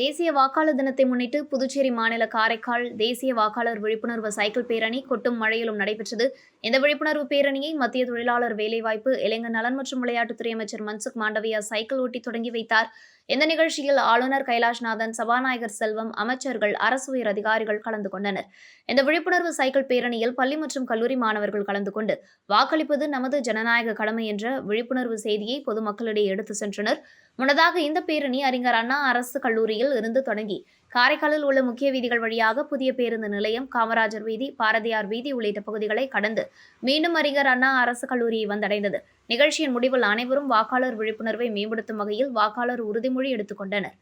தேசிய வாக்காளர் தினத்தை முன்னிட்டு புதுச்சேரி மாநில காரைக்கால் தேசிய வாக்காளர் விழிப்புணர்வு சைக்கிள் பேரணி கொட்டும் மழையிலும் நடைபெற்றது. இந்த விழிப்புணர்வு பேரணியை மத்திய தொழிலாளர் வேலைவாய்ப்பு இளைஞர் நலன் மற்றும் விளையாட்டுத்துறை அமைச்சர் மன்சுக் மாண்டவியா சைக்கிள் ஓட்டி தொடங்கி வைத்தார். இந்த நிகழ்ச்சியில் ஆளுநர் கைலாஷ்நாதன் சபாநாயகர் செல்வம் அமைச்சர்கள் அரசு உயர் அதிகாரிகள் கலந்து கொண்டனர். இந்த விழிப்புணர்வு சைக்கிள் பேரணியில் பள்ளி மற்றும் கல்லூரி மாணவர்கள் கலந்து கொண்டு வாக்களிப்பது நமது ஜனநாயக கடமை என்ற விழிப்புணர்வு செய்தியை பொதுமக்களிடையே எடுத்து சென்றனர். முன்னதாக இந்த பேரணி அறிஞர் அண்ணா அரசு கல்லூரியில் இருந்து தொடங்கி காரைக்காலில் உள்ள முக்கிய வீதிகள் வழியாக புதிய பேருந்து நிலையம் காமராஜர் வீதி பாரதியார் வீதி உள்ளிட்ட பகுதிகளை கடந்து மீண்டும் அறிஞர் அண்ணா அரசு கல்லூரியை வந்தடைந்தது. நிகழ்ச்சியின் முடிவில் அனைவரும் வாக்காளர் விழிப்புணர்வை மேம்படுத்தும் வகையில் வாக்காளர் உறுதிமொழி எடுத்துக்கொண்டனர்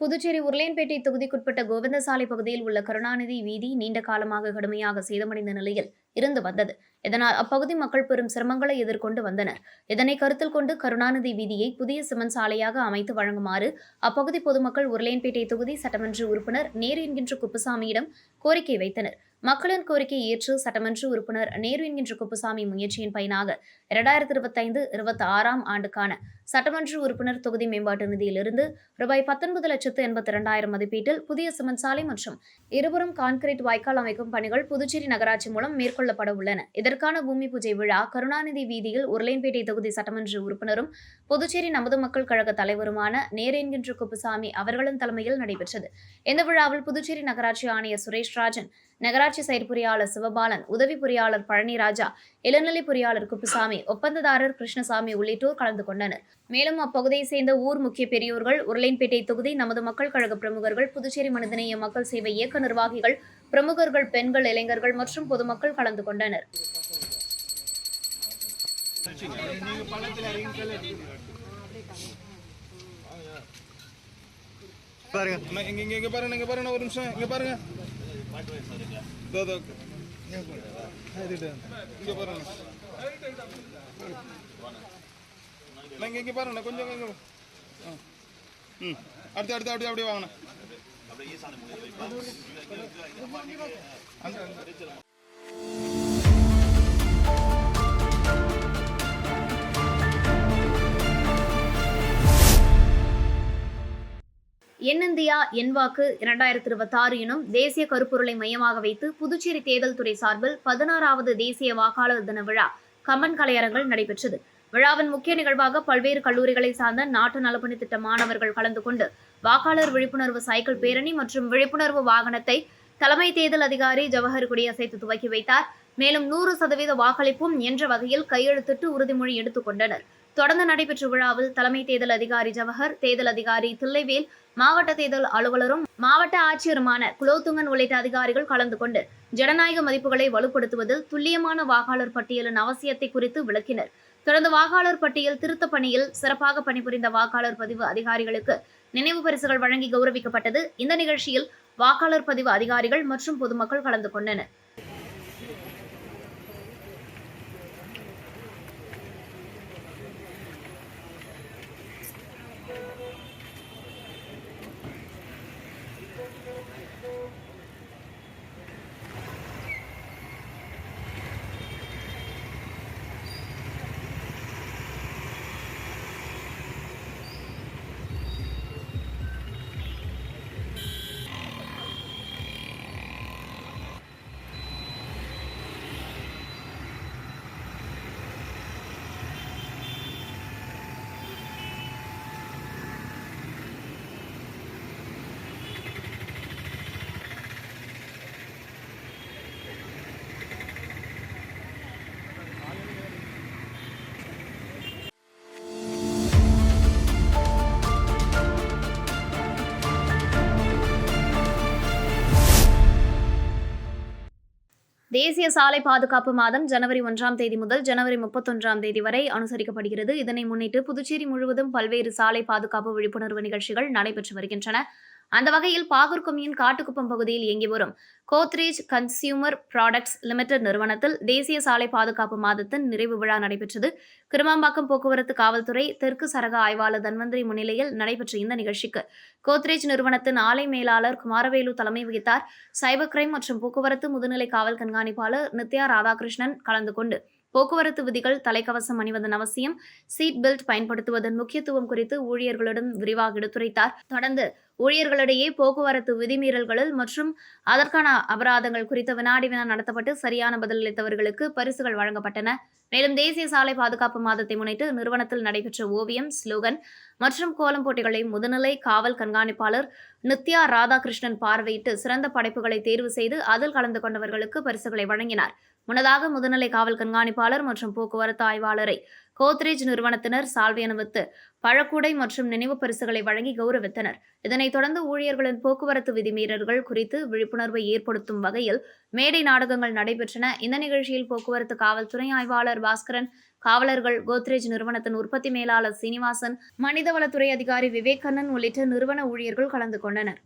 புதுச்சேரி உருளையன்பேட்டை தொகுதிக்குட்பட்ட கோவிந்தசாலை பகுதியில் உள்ள கருணாநிதி வீதி நீண்ட காலமாக கடுமையாக சேதமடைந்த நிலையில் இருந்து வந்தது. இதனால் அப்பகுதி மக்கள் பெரும் சிரமங்களை எதிர்கொண்டு வந்தனர். இதனை கருத்தில் கொண்டு கருணாநிதி வீதியை புதிய சிமெண்ட் சாலையாக அமைத்து வழங்குமாறு அப்பகுதி பொதுமக்கள் உருளையன்பேட்டை தொகுதி சட்டமன்ற உறுப்பினர் நேரு என்கின்ற குப்புசாமியிடம் கோரிக்கை வைத்தனர். மக்களின் கோரிக்கையை ஏற்று சட்டமன்ற உறுப்பினர் நேரு என்கின்ற குப்புசாமி முயற்சியின் பயனாக இரண்டாயிரத்தி இருபத்தைந்து இருபத்தி ஆறாம் ஆண்டுக்கான சட்டமன்ற உறுப்பினர் தொகுதி மேம்பாட்டு நிதியிலிருந்து ரூபாய் பத்தொன்பது லட்சத்து எண்பத்தி இரண்டாயிரம் மதிப்பீட்டில் புதிய சிமெண்ட் சாலை மற்றும் இருபுறம் கான்கிரீட் வாய்க்கால் அமைக்கும் பணிகள் புதுச்சேரி நகராட்சி மூலம் மேற்கொள்ளப்பட உள்ளன. இதற்கான பூமி பூஜை விழா கருணாநிதி வீதியில் உருளையன்பேட்டை தொகுதி சட்டமன்ற உறுப்பினரும் புதுச்சேரி நமது மக்கள் கழக தலைவருமான நேரு என்கின்ற குப்புசாமி அவர்களின் தலைமையில் நடைபெற்றது. இந்த விழாவில் புதுச்சேரி நகராட்சி ஆணையர் சுரேஷ் ராஜன் நகராட்சி செயற்பொறியாளர் சிவபாலன் உதவி பொறியாளர் பழனிராஜா இளநிலை பொறியாளர் குப்புசாமி ஒப்பந்ததாரர் கிருஷ்ணசாமி உள்ளிட்டோர் கலந்து கொண்டனர். மேலும் அப்பகுதியை சேர்ந்த ஊர் முக்கிய பெரியோர்கள் உருளைன்பேட்டை தொகுதி நமது மக்கள் கழக பிரமுகர்கள் புதுச்சேரி மனிதநேய மக்கள் சேவை இயக்க நிர்வாகிகள் பிரமுகர்கள் பெண்கள் இளைஞர்கள் மற்றும் பொதுமக்கள் கலந்து கொண்டனர். பாருங்க. இங்க இங்க பாருங்க இங்க பாருங்க ஒரு நிமிஷம் இங்க பாருங்க. இங்க பாருங்க அண்ணா, இங்க பாருங்க கொஞ்சம் ஆ. ம். அடுத்து அடுத்து அப்படியே அப்படியே வாங்கண்ணா இந்தியா என் வாக்கு இரண்டாயிரத்தி இருபத்தி ஆறு எனும் தேசிய கருப்பொருளை மையமாக வைத்து புதுச்சேரி தேர்தல் துறை சார்பில் பதினாறாவது தேசிய வாக்காளர் தின விழா கம்மன் கலையரங்கில் நடைபெற்றது. விழாவின் முக்கிய நிகழ்வாக பல்வேறு கல்லூரிகளை சார்ந்த நாட்டு நலப்பணி திட்ட மாணவர்கள் கலந்து கொண்டு வாக்காளர் விழிப்புணர்வு சைக்கிள் பேரணி மற்றும் விழிப்புணர்வு வாகனத்தை தலைமை தேர்தல் அதிகாரி ஜவஹர் குடியசைத்து துவக்கி வைத்தார். மேலும் நூறு சதவீத வாக்களிப்பும் என்ற வகையில் கையெழுத்திட்டு உறுதிமொழி எடுத்துக் கொண்டனர். தொடர்ந்து நடைபெற்ற விழாவில் தலைமை தேர்தல் அதிகாரி ஜவஹர் தேர்தல் அதிகாரி தில்லைவேல் மாவட்ட தேர்தல் அலுவலரும் மாவட்ட ஆட்சியருமான குலோத்துங்கன் உள்ளிட்ட அதிகாரிகள் கலந்து கொண்டு ஜனநாயக மதிப்புகளை வலுப்படுத்துவதில் துல்லியமான வாக்காளர் பட்டியலின் அவசியத்தை குறித்து விளக்கினர். தொடர்ந்து வாக்காளர் பட்டியல் திருத்த பணியில் சிறப்பாக பணிபுரிந்த வாக்காளர் பதிவு அதிகாரிகளுக்கு நினைவு பரிசுகள் வழங்கி கௌரவிக்கப்பட்டது. இந்த நிகழ்ச்சியில் வாக்காளர் பதிவு அதிகாரிகள் மற்றும் பொதுமக்கள் கலந்து கொண்டனர். தேசிய சாலை பாதுகாப்பு மாதம் ஜனவரி ஒன்றாம் தேதி முதல் ஜனவரி முப்பத்தொன்றாம் தேதி வரை அனுசரிக்கப்படுகிறது. இதனை முன்னிட்டு புதுச்சேரி முழுவதும் பல்வேறு சாலை பாதுகாப்பு விழிப்புணர்வு நிகழ்ச்சிகள் நடைபெற்று வருகின்றன. அந்த வகையில் பாகூர் காட்டுக்குப்பம் பகுதியில் இயங்கி வரும் கோத்ரேஜ் கன்சியூமர் ப்ராடக்ட்ஸ் லிமிடெட் நிறுவனத்தில் தேசிய சாலை பாதுகாப்பு மாதத்தின் நிறைவு விழா நடைபெற்றது. கிருமாம்பாக்கம் போக்குவரத்து காவல்துறை தெற்கு சரக ஆய்வாளர் தன்வந்திரி முன்னிலையில் நடைபெற்ற இந்த நிகழ்ச்சிக்கு கோத்ரேஜ் நிறுவனத்தின் ஆலை மேலாளர் குமாரவேலு தலைமை வகித்தார். சைபர் கிரைம் மற்றும் போக்குவரத்து முதுநிலை காவல் கண்காணிப்பாளர் நித்யா ராதாகிருஷ்ணன் கலந்து கொண்டு போக்குவரத்து விதிகள் தலைக்கவசம் அணிவதன் அவசியம் சீட் பெல்ட் பயன்படுத்துவதன் முக்கியத்துவம் குறித்து ஊழியர்களிடம் விரிவாக எடுத்துரைத்தார். தொடர்ந்து ஊழியர்களிடையே போக்குவரத்து விதிமீறல்கள் மற்றும் அதற்கான அபராதங்கள் குறித்த வினாடி வினா நடத்தப்பட்டு சரியான பதிலளித்தவர்களுக்கு பரிசுகள் வழங்கப்பட்டன. மேலும் தேசிய சாலை பாதுகாப்பு மாதத்தை முன்னிட்டு நிறுவனத்தில் நடைபெற்ற ஓவியம் ஸ்லோகன் மற்றும் கோலம் போட்டிகளை முதுநிலை காவல் கண்காணிப்பாளர் நித்யா ராதாகிருஷ்ணன் பார்வையிட்டு சிறந்த படைப்புகளை தேர்வு செய்து அதில் கலந்து கொண்டவர்களுக்கு பரிசுகளை வழங்கினார். முன்னதாக முதுநிலை காவல் கண்காணிப்பாளர் மற்றும் போக்குவரத்து ஆய்வாளரை கோத்ரேஜ் நிறுவனத்தினர் சால்வை அணிவித்து பழக்கூடை மற்றும் நினைவு பரிசுகளை வழங்கி கௌரவித்தனர். இதனைத் தொடர்ந்து ஊழியர்களின் போக்குவரத்து விதிமீறல்கள் குறித்து விழிப்புணர்வை ஏற்படுத்தும் வகையில் மேடை நாடகங்கள் நடைபெற்றன. இந்த நிகழ்ச்சியில் போக்குவரத்து காவல் துணை ஆய்வாளர் பாஸ்கரன் காவலர்கள் கோத்ரேஜ் நிறுவனத்தின் உற்பத்தி மேலாளர் சீனிவாசன் மனிதவளத்துறை அதிகாரி விவேகண்ணன் உள்ளிட்ட நிறுவன ஊழியர்கள் கலந்து கொண்டனர்.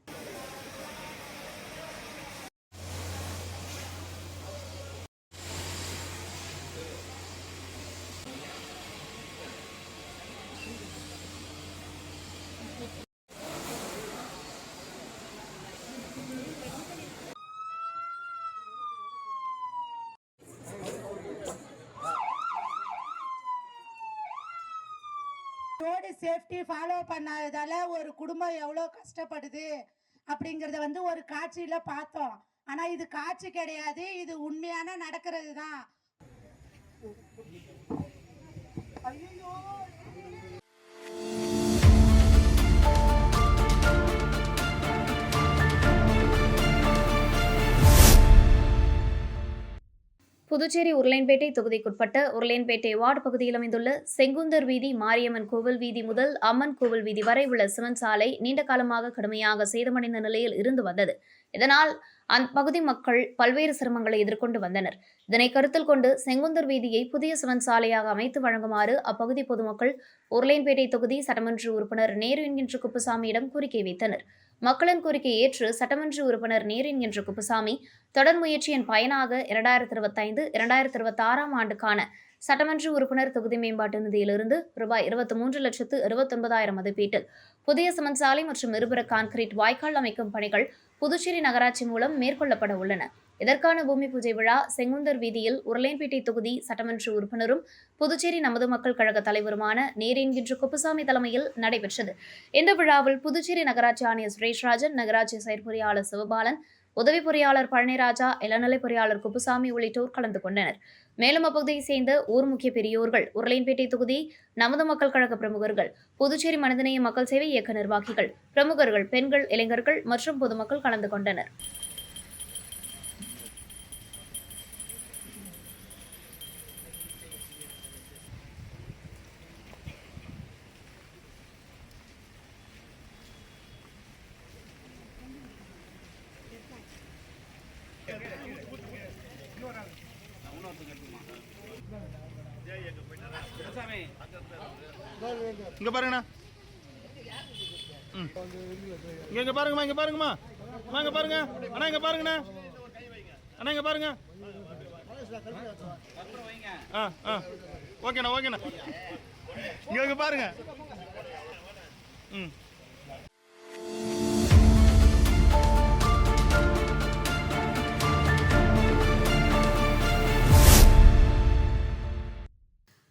சேஃப்டி ஃபாலோ பண்ணாததால ஒரு குடும்பம் எவ்வளோ கஷ்டப்படுது அப்படிங்கிறத வந்து ஒரு காட்சியில் பார்த்தோம். ஆனால் இது காட்சி கிடையாது இது உண்மையான நடக்கிறது தான். புதுச்சேரி உருளையன்பேட்டை தொகுதிக்குட்பட்ட உருளையன்பேட்டை வார்டு பகுதியில் அமைந்துள்ள செங்குந்தர் வீதி மாரியம்மன் கோவில் வீதி முதல் அம்மன் கோவில் வீதி வரை உள்ள சிமெண்ட் சாலை நீண்ட காலமாக கடுமையாக சேதமடைந்த நிலையில் இருந்து வந்தது. இதனால் அப்பகுதி பகுதி மக்கள் பல்வேறு சிரமங்களை எதிர்கொண்டு வந்தனர். இதனை கருத்தில் கொண்டு செங்குந்தர் வீதியை புதிய சிமெண்ட் சாலையாக அமைத்து வழங்குமாறு அப்பகுதி பொதுமக்கள் உருளையன்பேட்டை தொகுதி சட்டமன்ற உறுப்பினர் நேரு என்கின்ற குப்புசாமியிடம் கோரிக்கை வைத்தனர். மக்களின் கோரிக்கை ஏற்று சட்டமன்ற உறுப்பினர் நேரின் என்ற குப்புசாமி தொடர் முயற்சியின் பயனாக இரண்டாயிரத்தி இருபத்தைந்து இரண்டாயிரத்தி இருபத்தி ஆறாம் ஆண்டுக்கான சட்டமன்ற உறுப்பினர் தொகுதி மேம்பாட்டு நிதியிலிருந்து ரூபாய் இருபத்தி மூன்று லட்சத்து இருபத்தொன்பதாயிரம் மதிப்பீட்டில் புதிய சிமெண்ட் சாலை மற்றும் இருபுற கான்கிரீட் வாய்க்கால் அமைக்கும் பணிகள் புதுச்சேரி நகராட்சி மூலம் மேற்கொள்ளப்பட உள்ளன. இதற்கான பூமி பூஜை விழா செங்குந்தர் வீதியில் உருளையன்பேட்டை தொகுதி சட்டமன்ற உறுப்பினரும் புதுச்சேரி நமது மக்கள் கழக தலைவருமான நேரேன்கின்ற குப்புசாமி தலைமையில் நடைபெற்றது. இந்த விழாவில் புதுச்சேரி நகராட்சி ஆணையர் சுரேஷ்ராஜன் நகராட்சி செயற்பொறியாளர் சிவபாலன் உதவி பொறியாளர் பழனிராஜா இளநிலை பொறியாளர் குப்புசாமி உள்ளிட்டோர் கலந்து கொண்டனர். மேலும் அப்பகுதியைச் சேர்ந்த ஊர் முக்கிய பெரியோர்கள் உருளையன்பேட்டை தொகுதி நமது மக்கள் கழக பிரமுகர்கள் புதுச்சேரி மனிதநேய மக்கள் சேவை இயக்க நிர்வாகிகள் பிரமுகர்கள் பெண்கள் இளைஞர்கள் மற்றும் பொதுமக்கள் கலந்து கொண்டனர். இங்கே பாருங்கண்ணா. ம். இங்கே இங்கே பாருங்கம்மா இங்கே பாருங்கம்மா. அம்மா பாருங்க. அண்ணா இங்கே பாருங்கண்ணா. அண்ணா இங்கே பாருங்க. ஆ ஆ. ஓகேண்ணா ஓகேண்ணா. இங்கே இங்கே பாருங்க. ம்.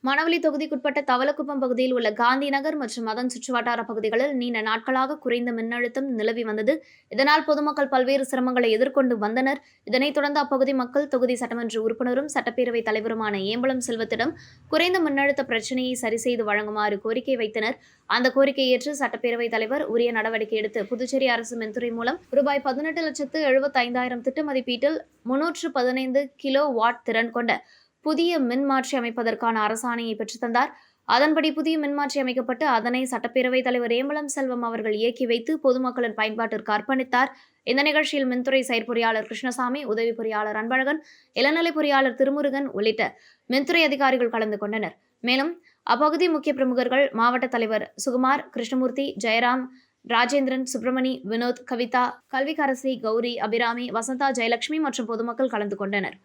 மணவெளி தொகுதிக்குட்பட்ட தவளக்குப்பம் பகுதியில் உள்ள காந்தி நகர் மற்றும் அதன் சுற்றுவட்டார பகுதிகளில் நீண்ட நாட்களாக குறைந்த மின்னழுத்தம் நிலவி வந்தது. இதனால் பொதுமக்கள் பல்வேறு சிரமங்களை எதிர்கொண்டு வந்தனர். இதனைத் தொடர்ந்து அப்பகுதி மக்கள் தொகுதி சட்டமன்ற உறுப்பினரும் சட்டப்பேரவைத் தலைவருமான ஏம்பலம் செல்வத்திடம் குறைந்த மின்னழுத்த பிரச்சினையை சரி செய்து வழங்குமாறு கோரிக்கை வைத்தனர். அந்த கோரிக்கையை ஏற்று சட்டப்பேரவைத் தலைவர் உரிய நடவடிக்கை எடுத்து புதுச்சேரி அரசு மின்துறை மூலம் ரூபாய் பதினெட்டு லட்சத்து எழுபத்தைந்தாயிரம் திட்ட மதிப்பீட்டில் முன்னூற்று பதினைந்து கிலோ வாட் திறன் கொண்ட புதிய மின்மாற்றி அமைப்பதற்கான அரசாணையை பெற்றுத்தந்தார். அதன்படி புதிய மின்மாற்றி அமைக்கப்பட்டு அதனை சட்டப்பேரவைத் தலைவர் ஏம்பலம் செல்வம் அவர்கள் இயக்கி வைத்து பொதுமக்களின் பயன்பாட்டிற்கு அர்ப்பணித்தார். இந்த நிகழ்ச்சியில் மின்துறை செயற்பொறியாளர் கிருஷ்ணசாமி உதவி பொறியாளர் அன்பழகன் இளநிலை பொறியாளர் திருமுருகன் உள்ளிட்ட மின்துறை அதிகாரிகள் கலந்து கொண்டனர். மேலும் அப்பகுதி முக்கிய பிரமுகர்கள் மாவட்ட தலைவர் சுகுமார் கிருஷ்ணமூர்த்தி ஜெயராம் ராஜேந்திரன் சுப்பிரமணி வினோத் கவிதா கல்விக்கரசி கௌரி அபிராமி வசந்தா ஜெயலட்சுமி மற்றும் பொதுமக்கள் கலந்து கொண்டனர்.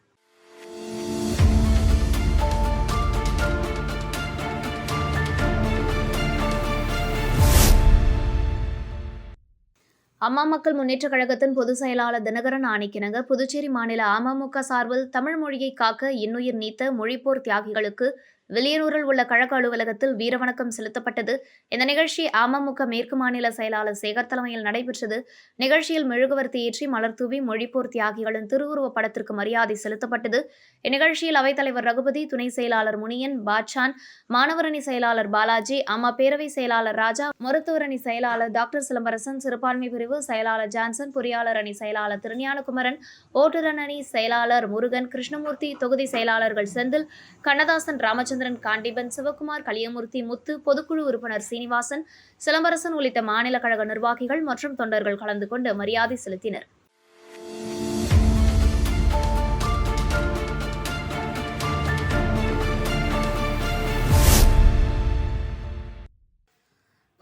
அம்மா மக்கள் முன்னேற்றக் கழகத்தின் பொதுச் செயலாளர் தினகரன் ஆணைக்கிணங்க. புதுச்சேரி மாநில அமமுக சார்பில் தமிழ் மொழியை காக்க இன்னுயிர் நீத்த மொழிப்போர் தியாகிகளுக்கு வில்லியனூரில் உள்ள கழக அலுவலகத்தில் வீரவணக்கம் செலுத்தப்பட்டது. இந்த நிகழ்ச்சி அமமுக மேற்கு மாநில செயலாளர் சேகர் தலைமையில் நடைபெற்றது. நிகழ்ச்சியில் மெழுகுவர்த்தி ஏற்றி மலர் தூவி மொழிப்போர் தியாகிகளின் திருவுருவப் படத்திற்கு மரியாதை செலுத்தப்பட்டது. இந்நிகழ்ச்சியில் அவைத்தலைவர் ரகுபதி துணை செயலாளர் முனியன் பாட்சான் மாணவரணி செயலாளர் பாலாஜி அம்மா பேரவை செயலாளர் ராஜா மருத்துவரணி செயலாளர் டாக்டர் சிலம்பரசன் சிறுபான்மை பிரிவு செயலாளர் ஜான்சன் பொறியாளர் அணி செயலாளர் திருஞானகுமரன் ஓட்டுநர் அணி செயலாளர் முருகன் கிருஷ்ணமூர்த்தி தொகுதி செயலாளர்கள் செந்தில் கண்ணதாசன் ராமச்சந்திரன் காண்டிபன் சிவகுமார் கலியமூர்த்தி முத்து பொதுக்குழு உறுப்பினர் சீனிவாசன் சிலம்பரசன் உள்ளிட்ட மாநில கழக நிர்வாகிகள் மற்றும் தொண்டர்கள் கலந்து கொண்டு மரியாதை செலுத்தினர்.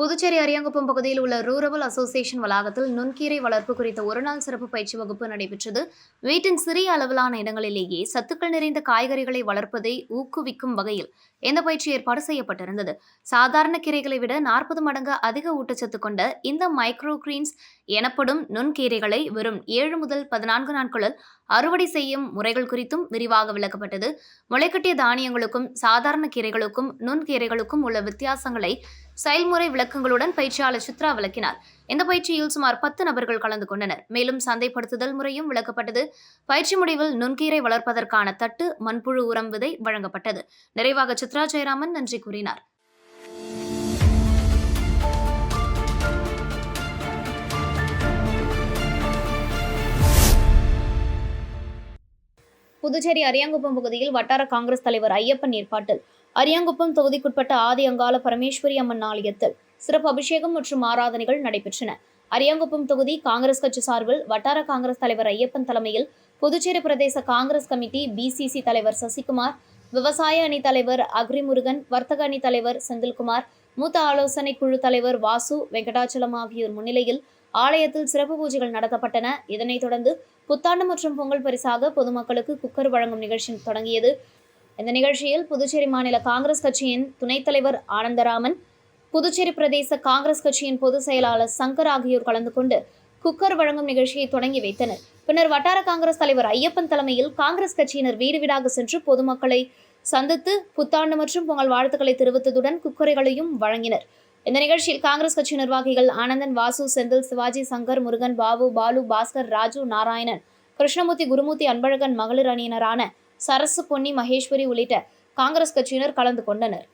புதுச்சேரி அரியாங்குப்பம் பகுதியில் உள்ள ரூரவல் அசோசியேஷன் வளாகத்தில் நுண்கீரை வளர்ப்பு குறித்த ஒருநாள் சிறப்பு பயிற்சி வகுப்பு நடைபெற்றது. வீட்டின் சிறிய அளவிலான இடங்களிலேயே சத்துக்கள் நிறைந்த காய்கறிகளை வளர்ப்பதை ஊக்குவிக்கும் வகையில் இந்த பயிற்சி ஏற்பாடு செய்யப்பட்டிருந்தது? சாதாரண கீரைகளை விட நாற்பது மடங்கு அதிக ஊட்டச்சத்து கொண்ட இந்த மைக்ரோ கிரீன்ஸ் எனப்படும் நுண்கீரைகளை வெறும் ஏழு முதல் பதினான்கு நாட்களில் அறுவடை செய்யும் முறைகள் குறித்தும் விரிவாக விளக்கப்பட்டது. முளைக்கட்டிய தானியங்களுக்கும் சாதாரண கீரைகளுக்கும் நுண்கீரைகளுக்கும் உள்ள வித்தியாசங்களை செயல்முறை விளக்கங்களுடன் பயிற்சியாளர் சித்ரா விளக்கினார். இந்த பயிற்சியில் சுமார் பத்து நபர்கள் கலந்து கொண்டனர். மேலும் சந்தைப்படுத்துதல் முறையும் விளக்கப்பட்டது. பயிற்சி முடிவில் நுண்கீரை வளர்ப்பதற்கான தட்டு மண்புழு உரம் விதை வழங்கப்பட்டது. நிறைவாக சித்ரா ஜெயராமன் நன்றி கூறினார். புதுச்சேரி அரியாங்குப்பம் பகுதியில் வட்டார காங்கிரஸ் தலைவர் ஐயப்பன் ஏற்பாட்டில். அரியாங்குப்பம் தொகுதிக்குட்பட்ட ஆதி அங்கால பரமேஸ்வரி அம்மன் ஆலயத்தில் சிறப்பு அபிஷேகம் மற்றும் ஆராதனைகள் நடைபெற்றன. அரியாங்குப்பம் தொகுதி காங்கிரஸ் கட்சி சார்பில் வட்டார காங்கிரஸ் தலைவர் ஐயப்பன் தலைமையில் புதுச்சேரி பிரதேச காங்கிரஸ் கமிட்டி பிசிசி தலைவர் சசிகுமார் விவசாய அணி தலைவர் அக்ரிமுருகன் வர்த்தக அணி தலைவர் செந்தில்குமார் மூத்த ஆலோசனை குழு தலைவர் வாசு வெங்கடாச்சலம் ஆகியோர் முன்னிலையில் ஆலயத்தில் சிறப்பு பூஜைகள் நடத்தப்பட்டன. இதனைத் தொடர்ந்து புத்தாண்டு மற்றும் பொங்கல் பரிசாக பொதுமக்களுக்கு குக்கர் வழங்கும் நிகழ்ச்சி தொடங்கியது. இந்த நிகழ்ச்சியில் புதுச்சேரி மாநில காங்கிரஸ் கட்சியின் துணைத் தலைவர் ஆனந்தராமன் புதுச்சேரி பிரதேச காங்கிரஸ் கட்சியின் பொதுச் செயலாளர் சங்கர் ஆகியோர் கலந்து கொண்டு குக்கர் வழங்கும் நிகழ்ச்சியை தொடங்கி வைத்தனர். பின்னர் வட்டார காங்கிரஸ் தலைவர் ஐயப்பன் தலைமையில் காங்கிரஸ் கட்சியினர் வீடு வீடாக சென்று பொதுமக்களை சந்தித்து புத்தாண்டு மற்றும் பொங்கல் வாழ்த்துக்களை தெரிவித்ததுடன் குக்கரைகளையும் வழங்கினர். இந்த நிகழ்ச்சியில் காங்கிரஸ் கட்சி நிர்வாகிகள் ஆனந்தன் வாசு செந்தில் சிவாஜி சங்கர் முருகன் பாபு பாலு பாஸ்கர் ராஜு நாராயணன் கிருஷ்ணமூர்த்தி குருமூர்த்தி அன்பழகன் மகளிர் அணியினரான சரசு பொன்னி மகேஸ்வரி உள்ளிட்ட காங்கிரஸ் கட்சியினர் கலந்து கொண்டனர்.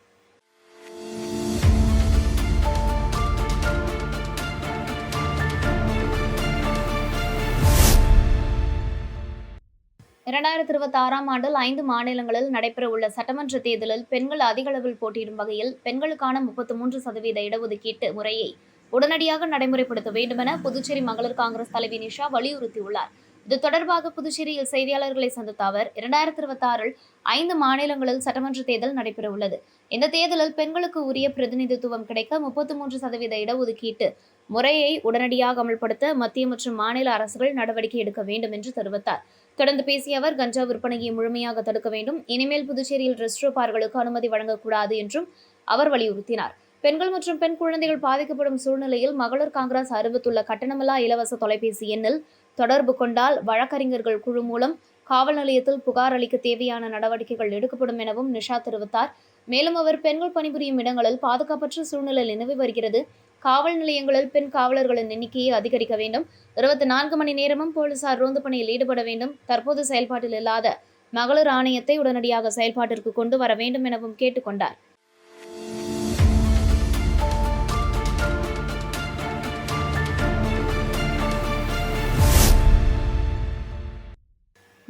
இரண்டாயிரத்தி இருபத்தி ஆறாம் ஆண்டில் ஐந்து மாநிலங்களில் நடைபெறவுள்ள சட்டமன்ற தேர்தலில் பெண்கள் அதிக அளவில் போட்டியிடும் வகையில் பெண்களுக்கான முப்பத்தி மூன்று சதவீத இடஒதுக்கீட்டு முறையை உடனடியாக நடைமுறைப்படுத்த வேண்டுமென புதுச்சேரி மகளிர் காங்கிரஸ் தலைவி நிஷா வலியுறுத்தியுள்ளார். இது தொடர்பாக புதுச்சேரியில் செய்தியாளர்களை சந்தித்த அவர் இரண்டாயிரத்தி இருபத்தி ஆறில் ஐந்து மாநிலங்களில் சட்டமன்ற தேர்தல் நடைபெறவுள்ளது. இந்த தேர்தலில் பெண்களுக்கு உரிய பிரதிநிதித்துவம் கிடைக்க முப்பத்தி மூன்று சதவீத இடஒதுக்கீட்டு முறையை உடனடியாக அமல்படுத்த மத்திய மற்றும் மாநில அரசுகள் நடவடிக்கை எடுக்க வேண்டும் என்று தெரிவித்தார். தொடர்ந்து பேசிய அவர் கஞ்சா விற்பனையை முழுமையாக தடுக்க வேண்டும். இனிமேல் புதுச்சேரியில் ரெஸ்ட்ரோ பார்களுக்கு அனுமதி வழங்கக்கூடாது என்றும் அவர் வலியுறுத்தினார். பெண்கள் மற்றும் பெண் குழந்தைகள் பாதிக்கப்படும் சூழ்நிலையில் மகளிர் காங்கிரஸ் அறிவித்துள்ள கட்டணமில்லா இலவச தொலைபேசி எண்ணில் தொடர்பு கொண்டால் வழக்கறிஞர்கள் குழு மூலம் காவல் நிலையத்தில் புகார் அளிக்க தேவையான நடவடிக்கைகள் எடுக்கப்படும் எனவும் நிஷா தெரிவித்தார். மேலும் அவர் பெண்கள் பணிபுரியும் இடங்களில் பாதுகாப்பற்ற சூழ்நிலை நிலவி வருகிறது. காவல் நிலையங்களில் பெண் காவலர்களின் எண்ணிக்கையை அதிகரிக்க வேண்டும். இருபத்தி நான்கு மணி நேரமும் போலீசார் ரோந்து பணியில் ஈடுபட வேண்டும். தற்போது செயல்பாட்டில் இல்லாத மகளிர் ஆணையத்தை உடனடியாக செயல்பாட்டிற்கு கொண்டு வர வேண்டும் எனவும் கேட்டுக்கொண்டார்.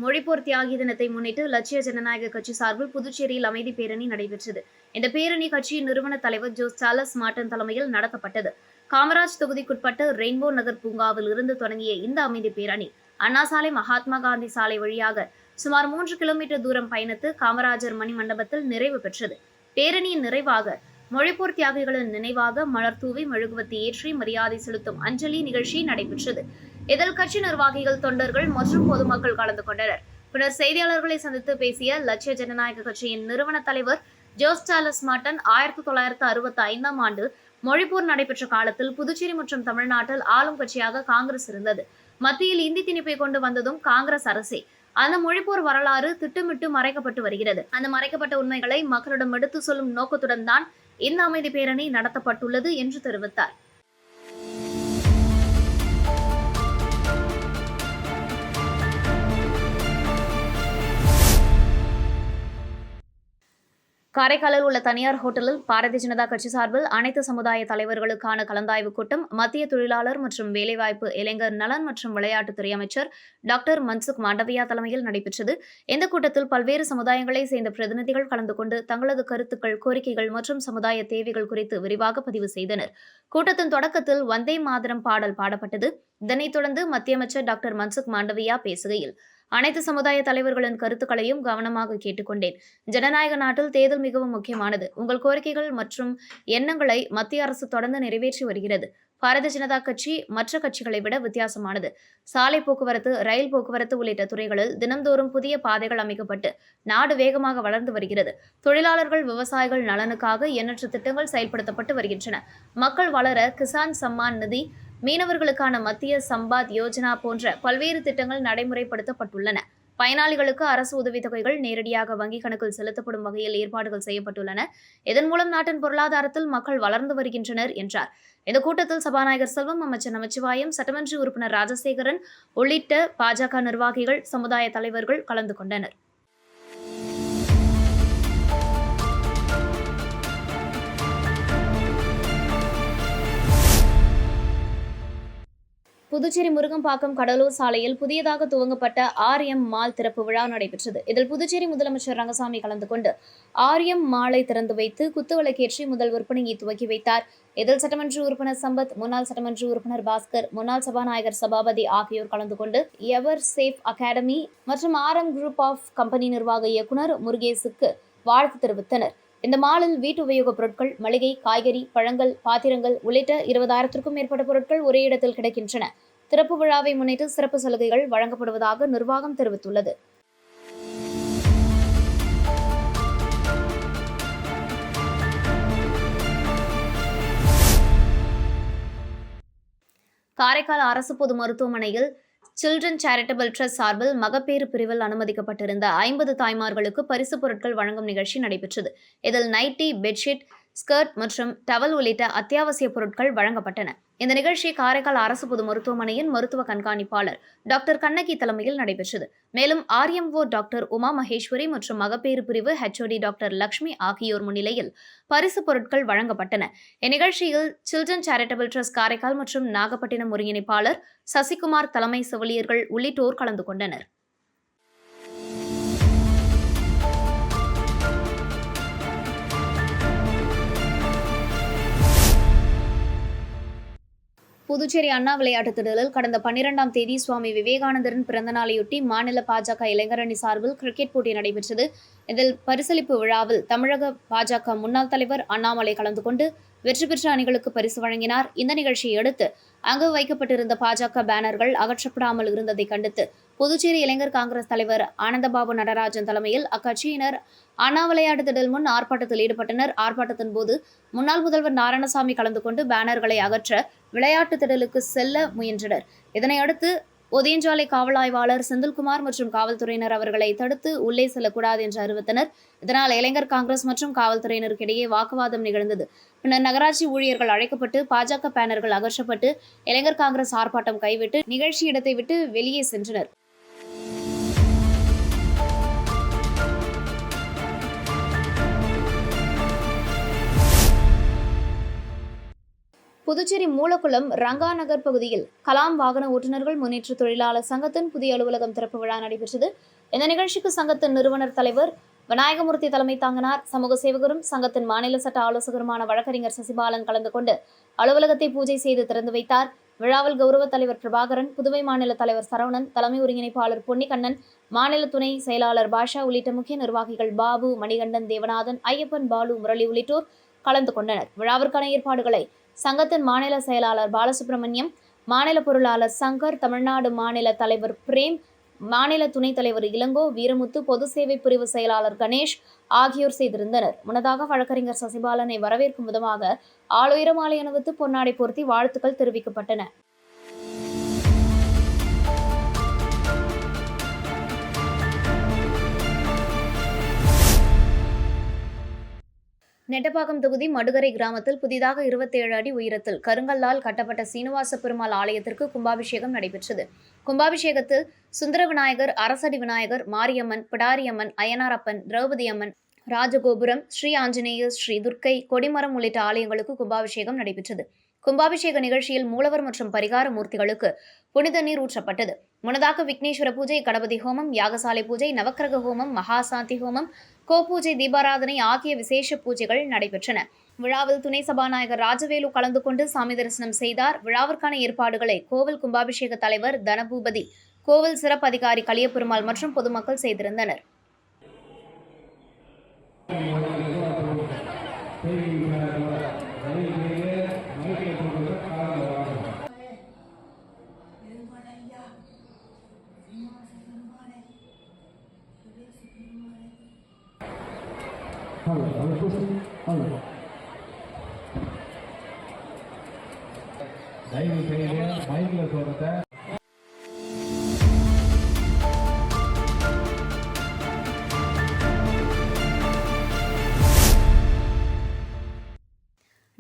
மொழிப்போர் தியாகி தினத்தை முன்னிட்டு லட்சிய ஜனநாயக கட்சி சார்பில் புதுச்சேரியில் அமைதி பேரணி நடைபெற்றது. இந்த பேரணி கட்சியின் நிறுவன தலைவர் ஜோஸ் சாலஸ் மார்டன் தலைமையில் நடத்தப்பட்டது. காமராஜ் தொகுதிக்குட்பட்ட ரெயின்போ நகர் பூங்காவில் இருந்து தொடங்கிய இந்த அமைதி பேரணி அண்ணா சாலை மகாத்மா காந்தி சாலை வழியாக சுமார் மூன்று கிலோமீட்டர் தூரம் பயணித்து காமராஜர் மணி மண்டபத்தில் நிறைவு பெற்றது. பேரணியின் நிறைவாக மொழிப்போர் தியாகிகளின் நினைவாக மலர் தூவி மெழுகுவத்தி ஏற்றி மரியாதை செலுத்தும் அஞ்சலி நிகழ்ச்சி நடைபெற்றது. இதில் கட்சி நிர்வாகிகள் தொண்டர்கள் மற்றும் பொதுமக்கள் கலந்து கொண்டனர். பின்னர் செய்தியாளர்களை சந்தித்து பேசிய லட்சிய ஜனநாயக கட்சியின் நிறுவன தலைவர் ஜோஸ் சார்லஸ் மார்டன் ஆயிரத்தி தொள்ளாயிரத்து அறுபத்தி ஐந்தாம் ஆண்டு மொழிப்போர் நடைபெற்ற காலத்தில் புதுச்சேரி மற்றும் தமிழ்நாட்டில் ஆளும் கட்சியாக காங்கிரஸ் இருந்தது. மத்தியில் இந்தி திணிப்பை கொண்டு வந்ததும் காங்கிரஸ் அரசே. அந்த மொழிப்போர் வரலாறு திட்டமிட்டு மறைக்கப்பட்டு வருகிறது. அந்த மறைக்கப்பட்ட உண்மைகளை மக்களிடம் எடுத்து சொல்லும் நோக்கத்துடன் தான் இந்த அமைதி பேரணி நடத்தப்பட்டுள்ளது என்று தெரிவித்தார். காரைக்காலில் உள்ள தனியார் ஹோட்டலில் பாரதிய ஜனதா கட்சி சார்பில் அனைத்து சமுதாய தலைவர்களுக்கான கலந்தாய்வு கூட்டம் மத்திய தொழிலாளர் மற்றும் வேலைவாய்ப்பு இளைஞர் நலன் மற்றும் விளையாட்டுத்துறை அமைச்சர் டாக்டர் மன்சுக் மாண்டவியா தலைமையில் நடைபெற்றது. இந்த கூட்டத்தில் பல்வேறு சமுதாயங்களைச் சேர்ந்த பிரதிநிதிகள் கலந்து கொண்டு தங்களது கருத்துக்கள் கோரிக்கைகள் மற்றும் சமுதாய தேவைகள் குறித்து விரிவாக பதிவு செய்தனர். கூட்டத்தின் தொடக்கத்தில் வந்தே மாதரம் பாடல் பாடப்பட்டது. இதனைத் தொடர்ந்து மத்திய அமைச்சர் டாக்டர் மன்சுக் மாண்டவியா பேசுகையில் அனைத்து சமுதாய தலைவர்களின் கருத்துக்களையும் கவனமாக கேட்டுக்கொண்டேன். ஜனநாயக நாட்டில் தேர்தல் மிகவும் முக்கியமானது. உங்கள் கோரிக்கைகள் மற்றும் எண்ணங்களை மத்திய அரசு தொடர்ந்து நிறைவேற்றி வருகிறது. பாரதிய ஜனதா கட்சி மற்ற கட்சிகளை விட வித்தியாசமானது. சாலை போக்குவரத்து ரயில் போக்குவரத்து உள்ளிட்ட துறைகளில் தினந்தோறும் புதிய பாதைகள் அமைக்கப்பட்டு நாடு வேகமாக வளர்ந்து வருகிறது. தொழிலாளர்கள் விவசாயிகள் நலனுக்காக எண்ணற்ற திட்டங்கள் செயல்படுத்தப்பட்டு வருகின்றன. மக்கள் வளர கிசான் சம்மான் நிதி மீனவர்களுக்கான மத்திய சம்பாத் யோஜனா போன்ற பல்வேறு திட்டங்கள் நடைமுறைப்படுத்தப்பட்டுள்ளன. பயனாளிகளுக்கு அரசு உதவித்தொகைகள் நேரடியாக வங்கிக் கணக்கில் செலுத்தப்படும் வகையில் ஏற்பாடுகள் செய்யப்பட்டுள்ளன. இதன் மூலம் நாட்டின் பொருளாதாரத்தில் மக்கள் வளர்ந்து வருகின்றனர் என்றார். இந்த கூட்டத்தில் சபாநாயகர் செல்வம் அமைச்சர் நமச்சிவாயம் சட்டமன்ற உறுப்பினர் ராஜசேகரன் உள்ளிட்ட பாஜக நிர்வாகிகள் சமுதாய தலைவர்கள் கலந்து கொண்டனர். புதுச்சேரி முருகம்பாக்கம் கடலூர் சாலையில் புதியதாக துவங்கப்பட்ட ஆர்எம் மால் திறப்பு விழா நடைபெற்றது. இதில் புதுச்சேரி முதலமைச்சர் ரங்கசாமி கலந்து கொண்டு ஆர்எம் மாலை திறந்து வைத்து குத்துவிளக்கேற்றி முதல் விற்பனையை துவக்கி வைத்தார். இதில் சட்டமன்ற உறுப்பினர் சம்பத் முன்னாள் சட்டமன்ற உறுப்பினர் பாஸ்கர் முன்னாள் சபாநாயகர் சபாபதி ஆகியோர் கலந்து கொண்டு எவர் சேஃப் அகாடமி மற்றும் ஆர்எம் குரூப் ஆஃப் கம்பெனி நிர்வாக இயக்குனர் முருகேசுக்கு வாழ்த்து தெரிவித்தனர். இந்த மாலில் வீட்டு உபயோகப் பொருட்கள் மளிகை காய்கறி பழங்கள் பாத்திரங்கள் உள்ளிட்ட இருபதாயிரத்திற்கும் மேற்பட்ட பொருட்கள் ஒரே இடத்தில் கிடைக்கின்றன. திறப்பு விழாவை முன்னிட்டு சிறப்பு சலுகைகள் வழங்கப்படுவதாக நிர்வாகம் தெரிவித்துள்ளது. காரைக்கால் அரசு பொது மருத்துவமனையில் சில்ட்ரன் சேரிட்டபிள் ட்ரஸ்ட் சார்பில் மகப்பேறு பிரிவில் அனுமதிக்கப்பட்டிருந்த ஐம்பது தாய்மார்களுக்கு பரிசுப் பொருட்கள் வழங்கும் நிகழ்ச்சி நடைபெற்றது. இதில் நைட்டி பெட்ஷீட் ஸ்கர்ட் மற்றும் டவல் உள்ளிட்ட அத்தியாவசிய பொருட்கள் வழங்கப்பட்டன. இந்த நிகழ்ச்சி காரைக்கால் அரசு பொது மருத்துவமனையின் மருத்துவ கண்காணிப்பாளர் டாக்டர் கண்ணகி தலைமையில் நடைபெற்றது. மேலும் ஆர்எம்ஓ டாக்டர் உமா மகேஸ்வரி மற்றும் மகப்பேறு பிரிவு ஹெச்ஓடி டாக்டர் லக்ஷ்மி ஆகியோர் முன்னிலையில் பரிசு பொருட்கள் வழங்கப்பட்டன. இந்நிகழ்ச்சியில் சில்ட்ரன் சேரிட்டபிள் ட்ரஸ்ட் காரைக்கால் மற்றும் நாகப்பட்டினம் ஒருங்கிணைப்பாளர் சசிகுமார் தலைமை செவிலியர்கள் உள்ளிட்டோர் கலந்து கொண்டனர். புதுச்சேரி அண்ணா விளையாட்டுத் திடலில் கடந்த பன்னிரெண்டாம் தேதி சுவாமி விவேகானந்தரின் பிறந்தநாளையொட்டி மாநில பாஜக இளைஞரணி சார்பில் கிரிக்கெட் போட்டி நடைபெற்றது. இதில் பரிசளிப்பு விழாவில் தமிழக பாஜக முன்னாள் தலைவர் அண்ணாமலை கலந்து கொண்டு வெற்றி பெற்ற அணிகளுக்கு பரிசு வழங்கினார். இந்த நிகழ்ச்சியை அடுத்து அங்கு வைக்கப்பட்டிருந்த பாஜக பேனர்கள் அகற்றப்படாமல் இருந்ததை கண்டித்து புதுச்சேரி இளைஞர் காங்கிரஸ் தலைவர் ஆனந்தபாபு நடராஜன் தலைமையில் அக்கட்சியினர் அண்ணா விளையாட்டு திடல் முன் ஆர்ப்பாட்டத்தில் ஈடுபட்டனர். ஆர்ப்பாட்டத்தின் போது முன்னாள் முதல்வர் நாராயணசாமி கலந்து கொண்டு பேனர்களை அகற்ற விளையாட்டு திடலுக்கு செல்ல முயன்றனர். இதனையடுத்து ஒதியஞ்சாலை காவல் ஆய்வாளர் செந்தில்குமார் மற்றும் காவல்துறையினர் அவர்களை தடுத்து உள்ளே செல்லக்கூடாது என்று அறிவித்தனர். இதனால் இளைஞர் காங்கிரஸ் மற்றும் காவல்துறையினருக்கு இடையே வாக்குவாதம் நிகழ்ந்தது. பின்னர் நகராட்சி ஊழியர்கள் அழைக்கப்பட்டு பாஜக பேனர்கள் அகற்றப்பட்டு இளைஞர் காங்கிரஸ் ஆர்ப்பாட்டம் கைவிட்டு நிகழ்ச்சி இடத்தை விட்டு வெளியே சென்றனர். புதுச்சேரி மூலக்குளம் ரங்காநகர் பகுதியில் கலாம் வாகன ஓட்டுநர்கள் முன்னேற்ற தொழிலாளர் சங்கத்தின் புதிய அலுவலகம் திறப்பு விழா நடைபெற்றது. இந்த நிகழ்ச்சிக்கு சங்கத்தின் நிறுவனர் தலைவர் விநாயகமூர்த்தி தலைமை தாங்கினார். சமூக சேவகரும் சங்கத்தின் மாநில சட்ட ஆலோசகருமான வழக்கறிஞர் சசிபாலன் கலந்து கொண்டு அலுவலகத்தை பூஜை செய்து திறந்து வைத்தார். விழாவில் கௌரவ தலைவர் பிரபாகரன் புதுவை மாநில தலைவர் சரவணன் தலைமை ஒருங்கிணைப்பாளர் பொன்னிக்கண்ணன் மாநில துணை செயலாளர் பாஷா உள்ளிட்ட முக்கிய நிர்வாகிகள் பாபு மணிகண்டன் தேவநாதன் ஐயப்பன் பாலு முரளி உள்ளிட்டோர் கலந்து கொண்டனர். விழாவிற்கான ஏற்பாடுகளை சங்கத்தின் மாநில செயலாளர் பாலசுப்ரமணியம் மாநில பொருளாளர் சங்கர் தமிழ்நாடு மாநில தலைவர் பிரேம் மாநில துணைத் தலைவர் இளங்கோ வீரமுத்து பொது சேவை பிரிவு செயலாளர் கணேஷ் ஆகியோர் செய்திருந்தனர். முன்னதாக வழக்கறிஞர் சசிபாலனை வரவேற்கும் விதமாக ஆளுயர மாலை அணிவித்து பொன்னாடை பொருத்தி வாழ்த்துக்கள் தெரிவிக்கப்பட்டன. நெட்டப்பாக்கம் தொகுதி மடுகரை கிராமத்தில் புதிதாக இருபத்தேழு அடி உயரத்தில் கருங்கல்லால் கட்டப்பட்ட சீனிவாச பெருமாள் ஆலயத்திற்கு கும்பாபிஷேகம் நடைபெற்றது. கும்பாபிஷேகத்தில் சுந்தர விநாயகர் அரசடி விநாயகர் மாரியம்மன் பிடாரியம்மன் அய்யனாரப்பன் திரௌபதி அம்மன் ராஜகோபுரம் ஸ்ரீ ஆஞ்சநேயர் ஸ்ரீ துர்க்கை கொடிமரம் உள்ளிட்ட ஆலயங்களுக்கு கும்பாபிஷேகம் நடைபெற்றது. கும்பாபிஷேக நிகழ்ச்சியில் மூலவர் மற்றும் பரிகார மூர்த்திகளுக்கு புனித நீர் ஊற்றப்பட்டது. முன்னதாக விக்னேஸ்வர பூஜை கணபதி ஹோமம் யாகசாலை பூஜை நவக்கிரக ஹோமம் மகாசாந்தி ஹோமம் கோபூஜை தீபாராதனை ஆகிய விசேஷ பூஜைகள் நடைபெற்றன. விழாவில் துணை சபாநாயகர் ராஜவேலு கலந்து கொண்டு சாமி தரிசனம் செய்தார். விழாவிற்கான ஏற்பாடுகளை கோவில் கும்பாபிஷேக தலைவர் தனபூபதி கோவில் சிறப்பு அதிகாரி கலியபெருமாள் மற்றும் பொதுமக்கள் செய்திருந்தனர். தயவு செய்து மைக்கில் சொல்றத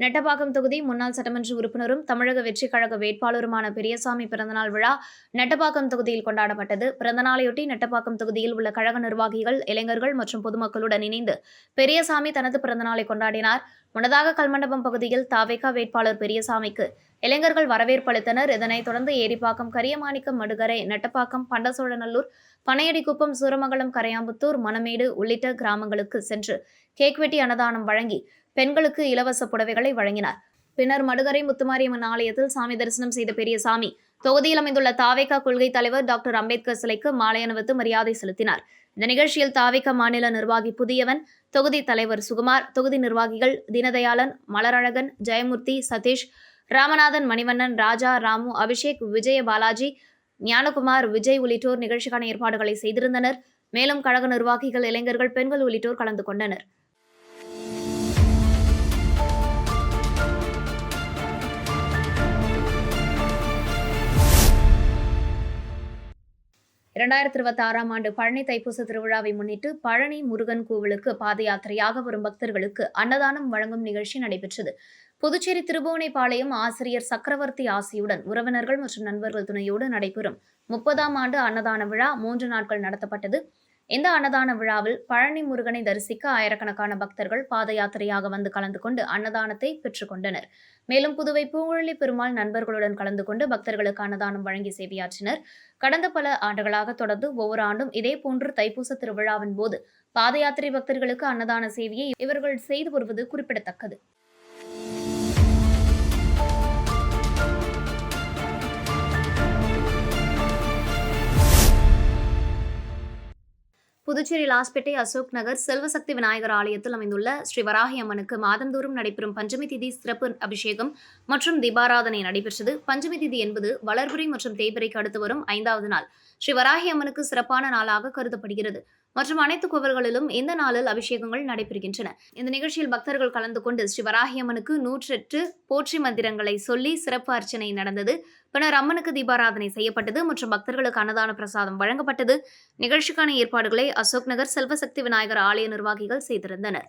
நெட்டப்பாக்கம் தொகுதி முன்னாள் சட்டமன்ற உறுப்பினரும் தமிழக வெற்றிக் கழக வேட்பாளருமான பெரியசாமி பிறந்தநாள் விழா நெட்டப்பாக்கம் தொகுதியில் கொண்டாடப்பட்டது. பிறந்தநாளையொட்டி நெட்டப்பாக்கம் தொகுதியில் உள்ள கழக நிர்வாகிகள் இளைஞர்கள் மற்றும் பொதுமக்களுடன் இணைந்து பெரியசாமி தனது பிறந்தநாளை கொண்டாடினார். முன்னதாக கல்மண்டபம் பகுதியில் தாவேகா வேட்பாளர் பெரியசாமிக்கு இளைஞர்கள் வரவேற்பு அளித்தனர். இதனைத் தொடர்ந்து ஏரிப்பாக்கம் கரியமாணிக்கம் மடுகரை நெட்டப்பாக்கம் பண்டசோழநல்லூர் பனையடிக்குப்பம் சூரமங்கலம் கரையாம்புத்தூர் மணமேடு உள்ளிட்ட கிராமங்களுக்கு சென்று கேக் வெட்டி அன்னதானம் வழங்கி பெண்களுக்கு இலவச புடவைகளை வழங்கினார். பின்னர் மடுகரை முத்துமாரியம்மன் ஆலயத்தில் சாமி தரிசனம் செய்த பெரியசாமி தொகுதியில் அமைந்துள்ள தாவேகா கொள்கை தலைவர் டாக்டர் அம்பேத்கர் சிலைக்கு மாலை அணிவித்து மரியாதை செலுத்தினார். இந்த நிகழ்ச்சியில் தாவேகா மாநில நிர்வாகி புதியவன் தொகுதி தலைவர் சுகுமார் தொகுதி நிர்வாகிகள் தீனதயாளன் மலரழகன் ஜெயமூர்த்தி சதீஷ் ராமநாதன் மணிவண்ணன் ராஜா ராமு அபிஷேக் விஜய பாலாஜி ஞானகுமார் விஜய் உள்ளிட்டோர் நிகழ்ச்சிக்கான ஏற்பாடுகளை செய்திருந்தனர். மேலும் கழக நிர்வாகிகள் இளைஞர்கள் பெண்கள் உள்ளிட்டோர் கலந்து கொண்டனர். இரண்டாயிரத்தி இருபத்தி ஆறாம் ஆண்டு பழனி தைப்பூச திருவிழாவை முன்னிட்டு பழனி முருகன் கோவிலுக்கு பாத யாத்திரையாக வரும் பக்தர்களுக்கு அன்னதானம் வழங்கும் நிகழ்ச்சி நடைபெற்றது. புதுச்சேரி திருபுவனைப்பாளையம் ஆசிரியர் சக்கரவர்த்தி ஆசியுடன் உறவினர்கள் மற்றும் நண்பர்கள் துணையோடு நடைபெறும் முப்பதாம் ஆண்டு அன்னதான விழா மூன்று நாட்கள் நடத்தப்பட்டது. இந்த அன்னதான விழாவில் பழனி முருகனை தரிசிக்க ஆயிரக்கணக்கான பக்தர்கள் பாத யாத்திரையாக வந்து கலந்து கொண்டு அன்னதானத்தை பெற்றுக்கொண்டனர் மேலும் புதுவை பூங்குழலி பெருமாள் நண்பர்களுடன் கலந்து கொண்டு பக்தர்களுக்கு அன்னதானம் வழங்கி சேவையாற்றினர். கடந்த பல ஆண்டுகளாக தொடர்ந்து ஒவ்வொரு ஆண்டும் இதேபோன்று தைப்பூச திருவிழாவின் போது பாத யாத்திரை பக்தர்களுக்கு அன்னதான சேவையை இவர்கள் செய்து வருவது குறிப்பிடத்தக்கது. புதுச்சேரி லாஸ்பேட்டை அசோக் நகர் செல்வசக்தி விநாயகர் ஆலயத்தில் அமைந்துள்ள ஸ்ரீ வராகி அம்மனுக்கு மாதந்தோறும் நடைபெறும் பஞ்சமி திதி சிறப்பு அபிஷேகம் மற்றும் தீபாராதனை நடைபெற்றது. பஞ்சமி திதி என்பது வளர்பிறை மற்றும் தேய்பிரைக்கு அடுத்து வரும் ஐந்தாவது நாள். ஸ்ரீ வராகி அம்மனுக்கு சிறப்பான நாளாக கருதப்படுகிறது. மற்றும் அனைத்து கோவில்களிலும் இந்த நாளில் அபிஷேகங்கள் நடைபெறுகின்றன. இந்த நிகழ்ச்சியில் பக்தர்கள் கலந்து கொண்டு ஸ்ரீ நூற்றெட்டு போற்றி மந்திரங்களை சொல்லி சிறப்பு அர்ச்சனை நடந்தது. பின்னர் அம்மனுக்கு தீபாராதனை செய்யப்பட்டது மற்றும் பக்தர்களுக்கு அன்னதான பிரசாதம் வழங்கப்பட்டது. நிகழ்ச்சிக்கான ஏற்பாடுகளை அசோக் நகர் செல்வசக்தி விநாயகர் ஆலய நிர்வாகிகள் செய்திருந்தனர்.